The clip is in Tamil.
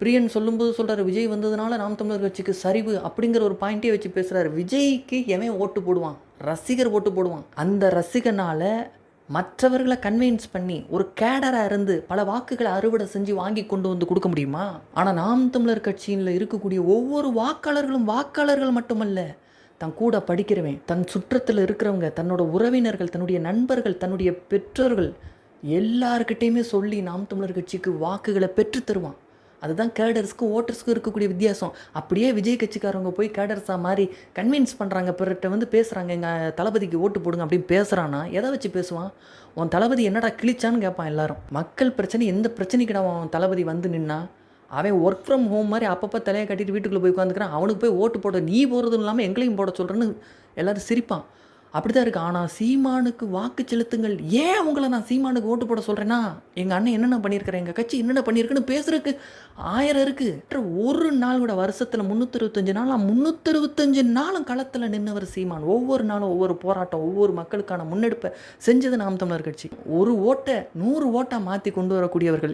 பிரியன் சொல்லும்போது சொல்கிறார் விஜய் வந்ததுனால நாம் தமிழர் கட்சிக்கு சரிவு அப்படிங்கிற ஒரு பாயிண்டே வச்சு பேசுறாரு. விஜய்க்கு எவன் ஓட்டு போடுவான்? ரசிகர் ஓட்டு போடுவான். அந்த ரசிகனால் மற்றவர்களை கன்வின்ஸ் பண்ணி ஒரு கேடராக இருந்து பல வாக்குகளை அறுவடை செஞ்சு வாங்கி கொண்டு வந்து கொடுக்க முடியுமா? ஆனால் நாம் தமிழர் கட்சியில் இருக்கக்கூடிய ஒவ்வொரு வாக்காளர்களும் வாக்காளர்கள் மட்டுமல்ல தன் கூட படிக்கிறவன் தன் சுற்றத்தில் இருக்கிறவங்க தன்னோட உறவினர்கள் தன்னுடைய நண்பர்கள் தன்னுடைய பெற்றோர்கள் எல்லார்கிட்டேயுமே சொல்லி நாம் தமிழர் கட்சிக்கு வாக்குகளை பெற்று தருவான். அதுதான் கேடர்ஸ்க்கும் ஓட்டர்ஸ்க்கும் இருக்கக்கூடிய வித்தியாசம். அப்படியே விஜய் கட்சிக்காரவங்க போய் கேடர்ஸாக மாதிரி கன்வின்ஸ் பண்ணுறாங்க பிறட்ட வந்து பேசுகிறாங்க எங்கள் தளபதிக்கு ஓட்டு போடுங்க அப்படின்னு பேசுகிறான்னா எதை வச்சு பேசுவான்? உன் தளபதி என்னடா கிழிச்சான்னு கேட்பான் எல்லாரும். மக்கள் பிரச்சனை எந்த பிரச்சனைக்கிட அவன் தளபதி வந்து நின்னா? அவன் ஒர்க் ஃப்ரம் ஹோம் மாதிரி அப்பப்போ தலையை கட்டிட்டு வீட்டுக்குள்ளே போய் உட்காந்துக்கிறான். அவனுக்கு போய் ஓட்டு போட நீ போகிறதும் இல்லாமல் எங்களையும் போட சொல்கிறேன்னு எல்லோரும் சிரிப்பான். அப்படி தான் இருக்குது ஆனால் சீமானுக்கு வாக்கு செலுத்துங்கள். ஏன் உங்களை நான் சீமானுக்கு ஓட்டு போட சொல்கிறேன்னா எங்கள் அண்ணன் என்னென்ன பண்ணியிருக்கிறேன் எங்கள் கட்சி என்னென்ன பண்ணியிருக்குன்னு பேசுறதுக்கு ஆயிரம் இருக்குது ஒரு நாள் கூட வருஷத்தில் முந்நூற்றறுபத்தஞ்சு நாளாக முந்நூற்றறுபத்தஞ்சு நாளும் களத்தில் நின்றவர் சீமான். ஒவ்வொரு நாளும் ஒவ்வொரு போராட்டம் ஒவ்வொரு மக்களுக்கான முன்னெடுப்பை செஞ்சது நாம் தமிழர் கட்சி. ஒரு ஓட்டை நூறு ஓட்டாக மாற்றி கொண்டு வரக்கூடியவர்கள்